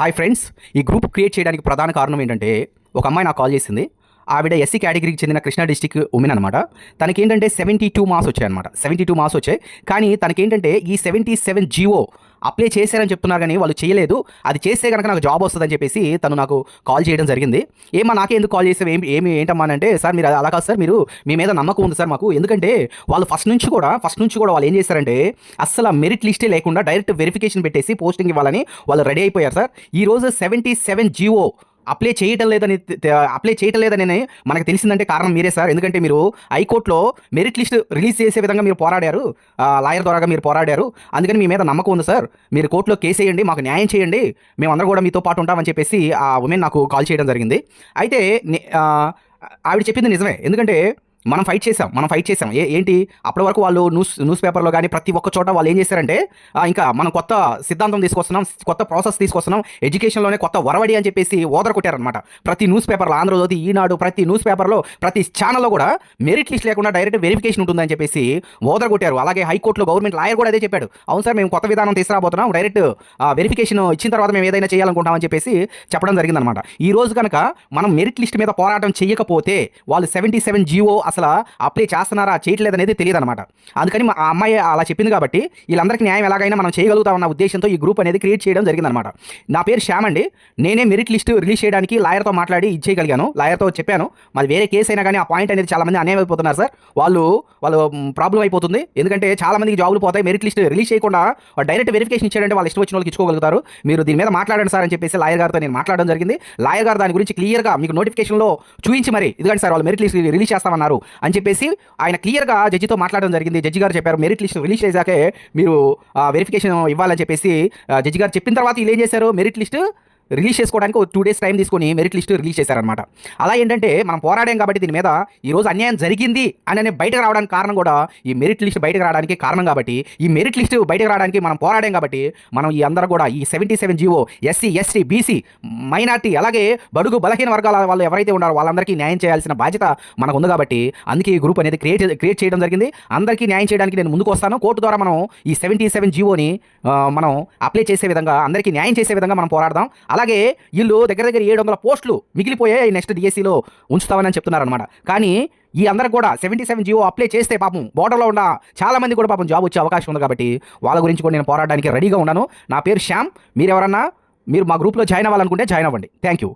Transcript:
Hi friends ఈ group create చేయడానికి ప్రధాన కారణం ఏంటంటే ఒక అమ్మాయి నాకు కాల్ చేసింది. ఆవిడ ఎస్సీ కేటగిరీకి చెందిన కృష్ణా డిస్టిక్ ఉమెన్ అనమాట తనకి ఏంటంటే సెవెంటీ టూ మార్క్స్ వచ్చాయన్నమాట. సెవెంటీ టూ మార్క్స్ వచ్చాయి. కానీ తనకి ఏంటంటే ఈ సెవెంటీ సెవెన్ జీవో అప్లై చేశారని చెప్తున్నారు కానీ వాళ్ళు చేయలేదు. అది చేస్తే కనుక నాకు జాబ్ వస్తుందని చెప్పేసి తను నాకు కాల్ చేయడం జరిగింది. ఏమా నాకే ఎందుకు కాల్ చేస్తే ఏమి ఏమి ఏంటమ్మా అంటే సార్ మీరు అలా కాదు సార్ మీరు మీ మీద నమ్మకం ఉంది సార్ మాకు. ఎందుకంటే వాళ్ళు ఫస్ట్ నుంచి కూడా ఫస్ట్ నుంచి కూడా వాళ్ళు ఏం చేశారంటే అస్సలు మెరిట్ లిస్టే లేకుండా డైరెక్ట్ వెరిఫికేషన్ పెట్టేసి పోస్టింగ్ ఇవ్వాలని వాళ్ళు రెడీ అయిపోయారు సార్. ఈరోజు సెవెంటీ సెవెన్ జీవో అప్లై చేయటం లేదని అప్లై చేయటం లేదని మనకు తెలిసిందంటే కారణం మీరే సార్. ఎందుకంటే మీరు హైకోర్టులో మెరిట్ లిస్ట్ రిలీజ్ చేసే విధంగా మీరు పోరాడారు. లాయర్ ద్వారాగా మీరు పోరాడారు. అందుకని మీ మీద నమ్మకం ఉంది సార్. మీరు కోర్టులో కేసు వేయండి మాకు న్యాయం చేయండి. మేమందరం కూడా మీతో పాటు ఉంటామని చెప్పేసి ఆ ఉమెన్ నాకు కాల్ చేయడం జరిగింది. అయితే నే- ఆవిడ చెప్పింది నిజమే. ఎందుకంటే మనం ఫైట్ చేసాం మనం ఫైట్ చేసాం ఏ ఏంటి? అప్పటి వరకు వాళ్ళు న్యూస్ న్యూస్ పేపర్లో కానీ ప్రతి ఒక్క చోట వాళ్ళు ఏం చేశారంటే ఇంకా మనం కొత్త సిద్ధాంతం తీసుకొస్తున్నాం కొత్త ప్రాసెస్ తీసుకొస్తున్నాం ఎడ్యుకేషన్లోనే కొత్త వరవడి అని చెప్పేసి ఓదర కొట్టారనమాట ప్రతి న్యూస్ పేపర్లో ఆంధ్రజ్యోతి ఈనాడు ప్రతి న్యూస్ పేపర్లో ప్రతి ఛానల్లో కూడా మెరిట్ లిస్ట్ లేకుండా డైరెక్ట్ వెరిఫికేషన్ ఉంటుందని చెప్పేసి ఓదర కొట్టారు. అలాగే హైకోర్టులో గవర్నమెంట్ లాయర్ కూడా అదే చెప్పాడు. అవును సార్ మేము కొత్త విధానం తీసుకురాబోతున్నాం డైరెక్ట్ వెరిఫికేషన్ ఇచ్చిన తర్వాత మేము ఏదైనా చేయాలనుకుంటామని చెప్పేసి చెప్పడం జరిగిందనమాట ఈ రోజు కనుక మనం మెరిట్ లిస్ట్ మీద పోరాటం చేయకపోతే వాళ్ళు సెవెంటీ సెవెన్ జీవో అసలు అప్లై చేస్తున్నారా చేయట్లేదు అనేది తెలియదు అనమాట అందుకని మా ఆ అమ్మాయి అలా చెప్పింది కాబట్టి వీళ్ళందరికీ న్యాయం ఎలాగైనా మనం చేయగలుగుతామన్న ఉద్దేశంతో ఈ గ్రూప్ అనేది క్రియేట్ చేయడం జరిగిందనమాట నా పేరు శ్యామ్ అండి. నేనే మెరిట్ లిస్ట్ రిలీజ్ చేయడానికి లాయర్తో మాట్లాడి ఇచ్చేయగలిగాను లాయర్తో చెప్పాను. మరి వేరే కేసు అయినా కానీ ఆ పాయింట్ అనేది చాలా మంది అన్యాయం అయిపోతున్నారు సార్. వాళ్ళు వాళ్ళు ప్రాబ్లం అయిపోతుంది. ఎందుకంటే చాలా మందికి జాబులు పోతాయి. మెరిట్ లిస్ట్ రిలీజ్ చేయకుండా డైరెక్ట్ వెరిఫికేషన్ ఇచ్చాడంటే వాళ్ళు ఇష్టం వచ్చిన వాళ్ళకి ఇచ్చుకోగలుగుతారు. మీరు దీని మీద మాట్లాడండి సార్ అని చెప్పేసి లాయర్ గారితో నేను మాట్లాడడం జరిగింది. లాయర్ గారు దాని గురించి క్లియర్గా మీకు నోటిఫికేషన్లో చూపించి మరి. ఇదిగండి సార్ వాళ్ళు మెరిట్ లిస్ట్ రిలీజ్ చేస్తామన్నారు. అని చెప్పేసి ఆయన క్లియర్గా జడ్జితో మాట్లాడడం జరిగింది. జడ్జి గారు చెప్పారు మెరిట్ లిస్ట్ రిలీజ్ చేశాకే మీరు వెరిఫికేషన్ ఇవ్వాలని చెప్పేసి జడ్జి గారు చెప్పిన తర్వాత వీళ్ళు ఏం చేశారు? మెరిట్ లిస్ట్ రిలీజ్ చేసుకోవడానికి ఒక టూ డేస్ టైం తీసుకొని మెరిట్ లిస్ట్ రిలీజ్ చేశారనమాట అలా ఏంటంటే మనం పోరాడాం కాబట్టి దీని మీద ఈ రోజు అన్యాయం జరిగింది అని బయటకు రావడానికి కారణం కూడా ఈ మెరిట్ లిస్ట్ బయటకు రావడానికి కారణం కాబట్టి ఈ మెరిట్ లిస్ట్ బయటకు రావడానికి మనం పోరాడాం కాబట్టి మనం ఈ అందరూ కూడా ఈ seventy seven GO SC ST BC minority అలాగే బడుగు బలహీన వర్గాల వాళ్ళు ఎవరైతే ఉన్నారో వాళ్ళందరికీ న్యాయం చేయాల్సిన బాధ్యత మనకు ఉంది కాబట్టి అందుకే ఈ గ్రూప్ అనేది క్రియేట్ క్రియేట్ చేయడం జరిగింది. అందరికీ న్యాయం చేయడానికి నేను ముందుకు వస్తాను. కోర్టు ద్వారా మనం ఈ సెవెంటీ సెవెన్ జీవోని మనం అప్లై చేసే విధంగా అందరికీ న్యాయం చేసే విధంగా మనం పోరాడదాం. అలా అలాగే వీళ్ళు దగ్గర దగ్గర ఏడు వందల పోస్టులు మిగిలిపోయాయి నెక్స్ట్ డిఎస్సిలో ఉంచుతామని చెప్తున్నారనమాట కానీ ఈ అందరూ కూడా సెవెంటీ సెవెన్ జీవో అప్లై చేస్తే పాపం బోర్డర్లో ఉన్న చాలా మంది కూడా పాపం జాబ్ వచ్చే అవకాశం ఉంది కాబట్టి వాళ్ళ గురించి కూడా నేను పోరాడడానికి రెడీగా ఉన్నాను. నా పేరు శ్యామ్. మీరు ఎవరన్నా మీరు మా గ్రూప్లో జాయిన్ అవ్వాలనుకుంటే జాయిన్ అవ్వండి. Thank you